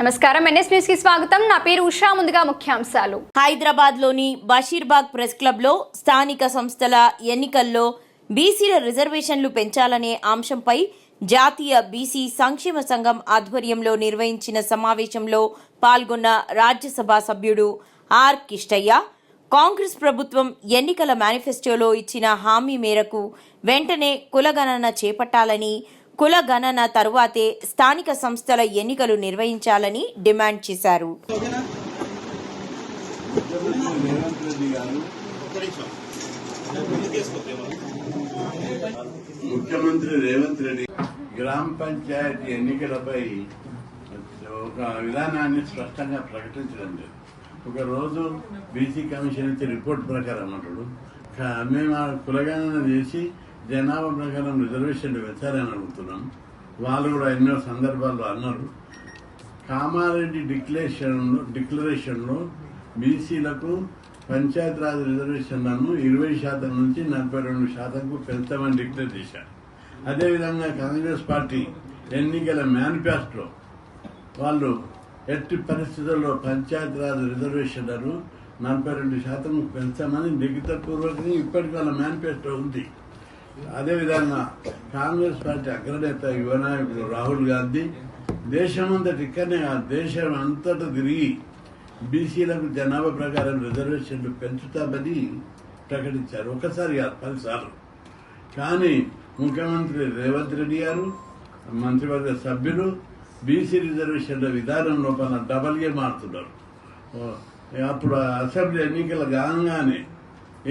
నమస్కారం. ఎన్ఎస్ న్యూస్కి స్వాగతం. నా పేరు ఉషా. ముందుగా ముఖ్యాంశాలు. హైదరాబాద్లోని బషీర్బాగ్ ప్రెస్ క్లబ్లో స్థానిక సంస్థల ఎన్నికల్లో బీసీల రిజర్వేషన్లు పెంచాలనే అంశంపై జాతీయ బీసీ సంక్షేమ సంఘం ఆధ్వర్యంలో నిర్వహించిన సమావేశంలో పాల్గొన్న రాజ్యసభ సభ్యుడు ఆర్ కిష్టయ్య కాంగ్రెస్ ప్రభుత్వం ఎన్నికల మేనిఫెస్టోలో ఇచ్చిన హామీ మేరకు వెంటనే కులగణన చేపట్టాలని కుల గణన తరువాతే స్థానిక సంస్థల ఎన్నికలు నిర్వహించాలని డిమాండ్ చేశారు. ముఖ్యమంత్రి రేవంత్ రెడ్డి గ్రామ పంచాయతీ ఎన్నికలపై ఒక విధానాన్ని స్పష్టంగా ప్రకటించడం లేదు. ఒక రోజు బీసీ కమిషన్ ఇచ్చే రిపోర్ట్ ప్రకారం అంటాడు మేము కులగణన చేసి జనాభా ప్రకారం రిజర్వేషన్లు పెంచాలని అడుగుతున్నాం. వాళ్ళు కూడా ఎన్నో సందర్భాల్లో అన్నారు. కామారెడ్డి డిక్లరేషన్లో డిక్లరేషన్లో బీసీలకు పంచాయతీరాజ్ రిజర్వేషన్లను ఇరవై శాతం నుంచి నలభై రెండు శాతంకు పెంచామని డిక్లేర్ చేశారు. అదేవిధంగా కాంగ్రెస్ పార్టీ ఎన్నికల మేనిఫెస్టో వాళ్ళు ఎట్టి పరిస్థితుల్లో పంచాయతీరాజ్ రిజర్వేషన్లను నలభై రెండు శాతం పెంచామని లిఖితపూర్వకంగా ఇప్పటికి వాళ్ళ మేనిఫెస్టో ఉంది. అదేవిధంగా కాంగ్రెస్ పార్టీ అగ్రనేత యువ నాయకుడు రాహుల్ గాంధీ దేశమంతటి ఇక్కడనే ఆ దేశం అంతటా తిరిగి బీసీలకు జనాభా ప్రకారం రిజర్వేషన్లు పెంచుతామని ప్రకటించారు. ఒకసారి కాదు పదిసార్లు. కానీ ముఖ్యమంత్రి రేవంత్ రెడ్డి గారు మంత్రివర్గ సభ్యులు బీసీ రిజర్వేషన్ల విధానం లోపల డబల్ గేమ్ అప్పుడు అసెంబ్లీ ఎన్నికలు కాగానే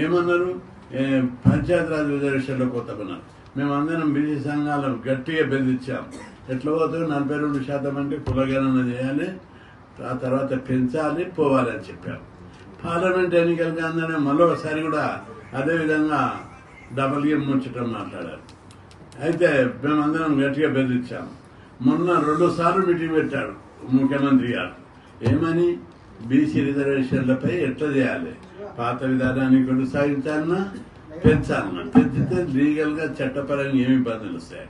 ఏమన్నారు? పంచాయతీరాజ్ రిజర్వేషన్లో మేము మేమందరం బీసీ సంఘాలను గట్టిగా బెదిరించాం. ఎట్లా పోతుంది నలభై రెండు శాతం అంటే కులగణన చేయాలి ఆ తర్వాత పెంచాలి పోవాలి అని చెప్పాం పార్లమెంట్ ఎన్నికలు కాగానే మరొకసారి కూడా అదేవిధంగా డబల్ గేమ్ ముచ్చటం మాట్లాడారు. అయితే మేమందరం గట్టిగా బెదిరించాం. మొన్న రెండుసార్లు మీటింగ్ పెట్టాడు ముఖ్యమంత్రి గారు. ఏమని? బీసీ రిజర్వేషన్లపై ఎట్లా చేయాలి? పాత విధానాన్ని కొనసాగించాలన్నా పెంచాలన్నా పెంచితే లీగల్గా చట్టపరంగా ఏమి ఇబ్బందులు వస్తాయి?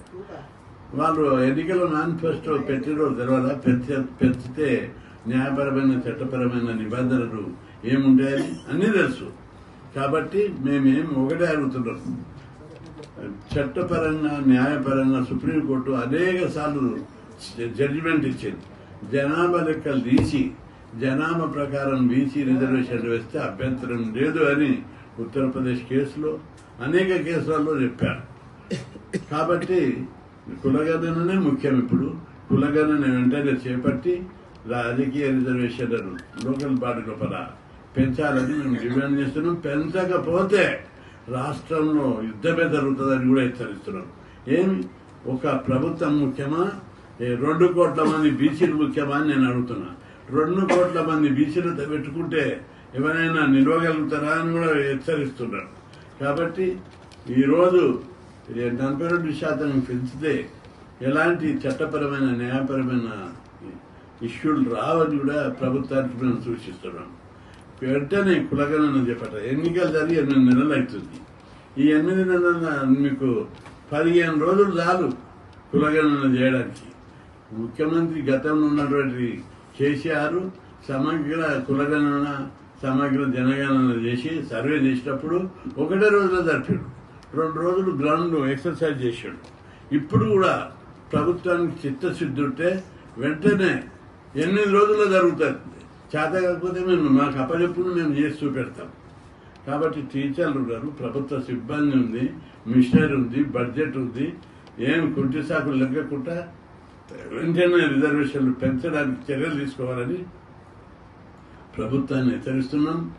వాళ్ళు ఎన్నికల మేనిఫెస్టో పెట్టిన తర్వాత పెంచ పెంచితే న్యాయపరమైన చట్టపరమైన నిబంధనలు ఏముంటాయని? అన్నీ తెలుసు. కాబట్టి మేమేం ఒకటే అడుగుతున్నాం. చట్టపరంగా న్యాయపరంగా సుప్రీంకోర్టు అనేక సార్లు జడ్జిమెంట్ ఇచ్చింది. జనాభా లెక్కలు తీసి జనామ ప్రకారం బీసీ రిజర్వేషన్లు వేస్తే అభ్యంతరం లేదు అని ఉత్తరప్రదేశ్ కేసులో అనేక కేసులలో చెప్పారు. కాబట్టి కులగణననే ముఖ్యం ఇప్పుడు. కులగణన వెంటనే చేపట్టి రాజకీయ రిజర్వేషన్లను లోకల్ బాడీ లోపల పెంచాలని మేము డిమాండ్ చేస్తున్నాం. పెంచకపోతే రాష్ట్రంలో యుద్ధమే జరుగుతుందని కూడా హెచ్చరిస్తున్నాం. ఏమి? ఒక ప్రభుత్వం ముఖ్యమా? రెండు కోట్ల మంది బీసీలు ముఖ్యమా అని నేను అడుగుతున్నా. రెండు కోట్ల మంది బీసీలు పెట్టుకుంటే ఎవరైనా నిలవగలుగుతారా అని కూడా హెచ్చరిస్తున్నారు. కాబట్టి ఈరోజు నలభై రెండు శాతం పెంచితే ఎలాంటి చట్టపరమైన న్యాయపరమైన ఇష్యూలు రావని కూడా ప్రభుత్వానికి మేము సూచిస్తున్నాం. వెంటనే కులగణన చెప్పట ఎన్నికలు జరిగి ఎనిమిది నెలలు అవుతుంది. ఈ ఎనిమిది నెలల మీకు పదిహేను రోజులు చాలు కులగణన చేయడానికి. ముఖ్యమంత్రి గతంలో ఉన్నటువంటి చేసారు సమగ్ర కులగణన సమగ్ర జనగణన చేసి సర్వే చేసేటప్పుడు ఒకటే రోజులో జరిపాడు. రెండు రోజులు గ్రౌండ్ ఎక్సర్సైజ్ చేశాడు. ఇప్పుడు కూడా ప్రభుత్వానికి చిత్తశుద్ధి ఉంటే వెంటనే ఎనిమిది రోజుల్లో జరుగుతుంది చేత కాకపోతే మేము మాకు అప్పచెప్పుడు మేము చేసి చూపెడతాం. కాబట్టి టీచర్లు ఉన్నారు ప్రభుత్వ సిబ్బంది ఉంది మిషనరీ ఉంది బడ్జెట్ ఉంది ఏం కుంటి సాకులు లెక్కకుండా వెంటనే రిజర్వేషన్లు పెంచడానికి చర్యలు తీసుకోవాలని ప్రభుత్వాన్ని హెచ్చరిస్తున్నాం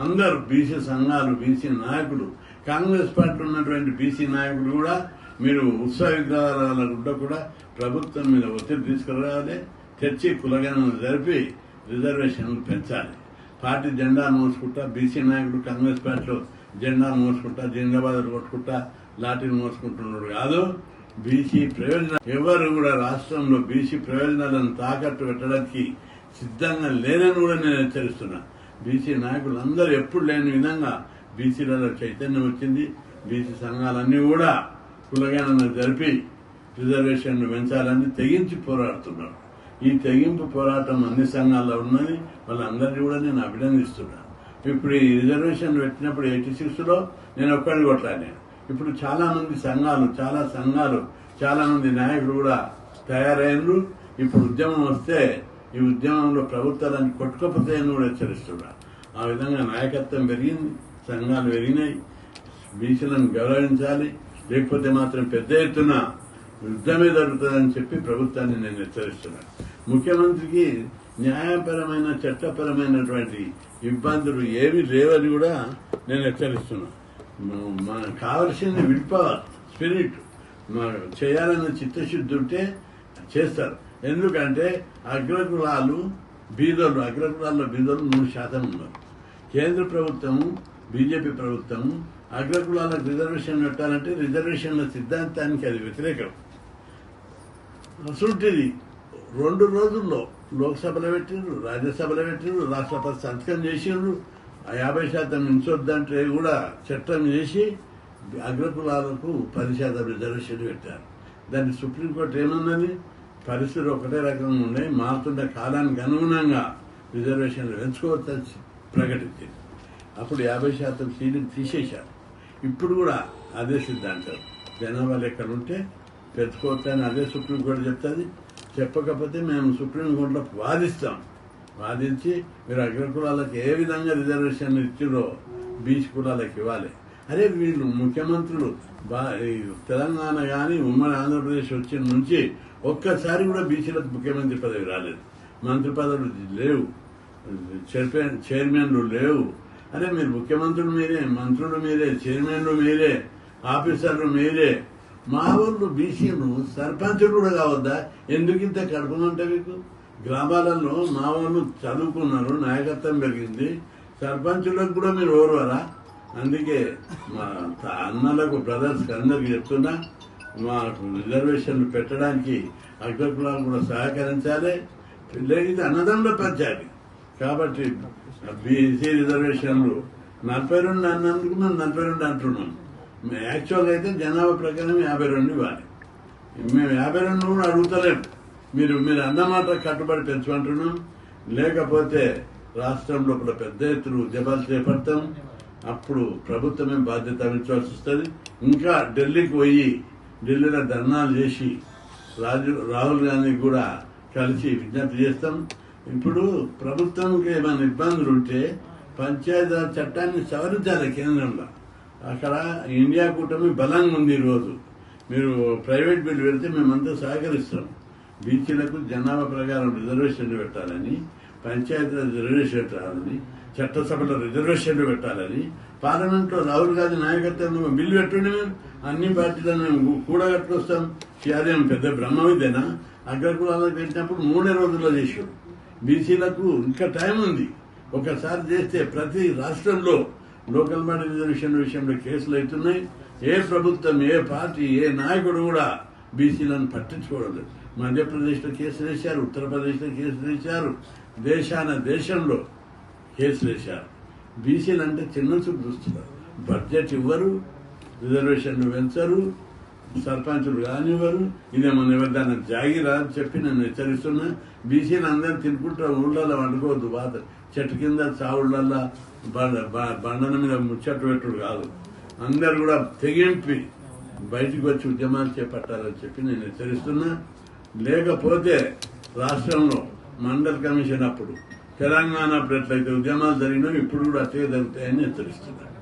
అందరు బీసీ సంఘాలు బీసీ నాయకులు కాంగ్రెస్ పార్టీ ఉన్నటువంటి బీసీ నాయకులు కూడా మీరు ఉత్సవ విగ్రహాల గుడ్డ కూడా ప్రభుత్వం మీద ఒత్తిడి తీసుకురావాలి. తెచ్చి కులగణన జరిపి రిజర్వేషన్లు పెంచాలి. పార్టీ జెండా మోసుకుంటా బీసీ నాయకుడు కాంగ్రెస్ పార్టీలో జెండా మోసుకుంటా జిందాబాద్ కొట్టుకుంటా లాఠీలు మోసుకుంటున్నాడు కాదు. బీసీ ప్రయోజన ఎవరు కూడా రాష్ట్రంలో బీసీ ప్రయోజనాలను తాకట్టు పెట్టడానికి సిద్ధంగా లేనని కూడా నేను హెచ్చరిస్తున్నా. బీసీ నాయకులు అందరూ ఎప్పుడు లేని విధంగా బీసీలలో చైతన్యం వచ్చింది. బీసీ సంఘాలన్నీ కూడా కులగణన జరిపి రిజర్వేషన్లు పెంచాలని తెగించి పోరాడుతున్నారు. ఈ తెగింపు పోరాటం అన్ని సంఘాల్లో ఉన్నది. వాళ్ళందరినీ కూడా నేను అభినందిస్తున్నాను ఇప్పుడు ఈ రిజర్వేషన్ పెట్టినప్పుడు ఎయిటీ సిక్స్లో నేను ఒక్కడిని కొట్లాడాను. ఇప్పుడు చాలా మంది సంఘాలు చాలా సంఘాలు చాలా మంది నాయకులు కూడా తయారైనరు ఇప్పుడు ఉద్యమం వస్తే ఈ ఉద్యమంలో ప్రభుత్వాలను కొట్టుకోపోతాయని కూడా హెచ్చరిస్తున్నారు ఆ విధంగా నాయకత్వం పెరిగింది సంఘాలు పెరిగినాయి. బీసీలను గౌరవించాలి. లేకపోతే మాత్రం పెద్ద ఎత్తున యుద్ధమే జరుగుతుందని చెప్పి ప్రభుత్వాన్ని నేను హెచ్చరిస్తున్నాను. ముఖ్యమంత్రికి న్యాయపరమైన చట్టపరమైనటువంటి ఇబ్బందులు ఏమీ లేవని కూడా నేను హెచ్చరిస్తున్నాను. మనకు కావలసింది విల్ పవర్ స్పిరిట్ చేయాలన్న చిత్తశుద్ధి ఉంటే చేస్తారు. ఎందుకంటే అగ్రకులాలు బీదలు అగ్రకులాల్లో బీదలు మూడు శాతం ఉన్నారు. కేంద్ర ప్రభుత్వము బీజేపీ ప్రభుత్వము అగ్రకులాలకు రిజర్వేషన్ పెట్టాలంటే రిజర్వేషన్ల సిద్ధాంతానికి అది వ్యతిరేకం. అసలుంటిది రెండు రోజుల్లో లోక్సభలో పెట్టిండ్రు రాజ్యసభలో పెట్టిండ్రు రాష్ట్రపతి సంతకం చేసిండ్రు ఆ యాభై శాతం మించొద్దంటే కూడా చట్టం చేసి అగ్రకులాలకు పది శాతం రిజర్వేషన్ పెట్టారు. దాన్ని సుప్రీంకోర్టు ఏమన్నది? పరిస్థితులు ఒకటే రకంగా ఉన్నాయి. మారుతున్న కాలానికి అనుగుణంగా రిజర్వేషన్లు పెంచుకోవచ్చని ప్రకటించింది. అప్పుడు యాభై శాతం సీట్లు తీసేశారు. ఇప్పుడు కూడా అదే సిద్ధాంతం. జనాభా లెక్కలు ఉంటే పెంచుకోవచ్చని అదే సుప్రీంకోర్టు చెప్తుంది. చెప్పకపోతే మేము సుప్రీంకోర్టులో వాదిస్తాం. వాదించి మీరు అగ్రకులాలకు ఏ విధంగా రిజర్వేషన్ ఇచ్చిరో బీచ్ కులాలకు ఇవ్వాలి. అరే వీళ్ళు ముఖ్యమంత్రులు బా ఈ తెలంగాణ కానీ ఉమ్మడి ఆంధ్రప్రదేశ్ వచ్చిన నుంచి ఒక్కసారి కూడా బీసీలకు ముఖ్యమంత్రి పదవి రాలేదు. మంత్రి పదవులు లేవు. చైర్మన్ చైర్మన్లు లేవు. అరే మీరు ముఖ్యమంత్రులు మీరే మంత్రులు మీరే చైర్మన్లు మీరే ఆఫీసర్లు మీరే మా ఊళ్ళు బీసీలు సర్పంచులు కూడా కావద్దా? ఎందుకు ఇంత కడపమంటే మీకు? గ్రామాలలో మా వాళ్ళు చదువుకున్నారు నాయకత్వం పెరిగింది. సర్పంచులకు కూడా మీరు ఓర్వరా? అందుకే మా అన్నలకు బ్రదర్స్ అందరికి చెప్తున్నా మాకు రిజర్వేషన్లు పెట్టడానికి అగ్రకులాలు కూడా సహకరించాలి. లేకపోతే అన్నదంలో పెంచాలి కాబట్టి బీసీ రిజర్వేషన్లు నలభై రెండు అన్నందుకు మేము నలభై రెండు అంటున్నాం. యాక్చువల్గా అయితే జనాభా ప్రకారం యాభై రెండు ఇవ్వాలి. మేము యాభై రెండు కూడా అడుగుతలేము మీరు మీరు అన్నమాట కట్టుబడి పెంచమంటున్నాం లేకపోతే రాష్ట్రం లోపల పెద్ద ఎత్తున ఉద్యమాలు చేపడతాం. అప్పుడు ప్రభుత్వమే బాధ్యత వహించవలసి వస్తుంది. ఇంకా ఢిల్లీకి పోయి ఢిల్లీలో ధర్నాలు చేసి రాజు రాహుల్ గాంధీ కూడా కలిసి విజ్ఞప్తి చేస్తాం. ఇప్పుడు ప్రభుత్వంకి ఏమైనా ఇబ్బందులు ఉంటే పంచాయతీరాజ్ చట్టాన్ని సవరించాలి కేంద్రంలో. అక్కడ ఇండియా కూటమి బలంగా ఉంది ఈరోజు. మీరు ప్రైవేట్ బిల్లు పెడితే మేమంతా సహకరిస్తాం. బీసీలకు జనాభా ప్రకారం రిజర్వేషన్లు పెట్టాలని పంచాయతీ రిజర్వేషన్ పెట్టాలని చట్టసభలో రిజర్వేషన్లు పెట్టాలని పార్లమెంట్లో రాహుల్ గాంధీ నాయకత్వంలో బిల్లు పెట్టుండి మేము. అన్ని పార్టీలను మేము కూడగట్టుకొస్తాం అదేం పెద్ద బ్రహ్మ విద్యనా అగ్రకులాలకు పెట్టినప్పుడు మూడే రోజుల్లో చేసాం బీసీలకు ఇంకా టైం ఉంది. ఒకసారి చేస్తే ప్రతి రాష్ట్రంలో లోకల్ బాడీ రిజర్వేషన్ విషయంలో కేసులు అవుతున్నాయి. ఏ ప్రభుత్వం ఏ పార్టీ ఏ నాయకుడు కూడా బీసీలను పట్టించుకోవడం లేదు. మధ్యప్రదేశ్లో కేసులు వేశారు ఉత్తరప్రదేశ్లో కేసులు వేశారు దేశాన దేశంలో కేసులు వేశారు. బీసీలు అంటే చిన్న చూపు చూస్తున్నారు. బడ్జెట్ ఇవ్వరు రిజర్వేషన్లు పెంచరు సర్పంచులు కానివ్వరు ఇదేమన్నా నిబంధన జాగిరా అని చెప్పి నేను హెచ్చరిస్తున్నా. బీసీలు అందరూ తినుకుంటా ఊళ్ళలో వండుకోవద్దు బాధ. చెట్టు కింద చావుళ్ళల్లో బండ బ- బండల మీద ముచ్చట్టు పెట్టుడు కాదు. అందరు కూడా తెగింపి బయటికి వచ్చి ఉద్యమాలు చేపట్టాలని చెప్పి నేను హెచ్చరిస్తున్నా. లేకపోతే రాష్ట్రంలో మండల్ కమిషన్ అప్పుడు తెలంగాణ అప్పుడు ఎట్లయితే ఉద్యమాలు జరిగినా ఇప్పుడు కూడా అట్లే జరుగుతాయని హెచ్చరిస్తున్నారు.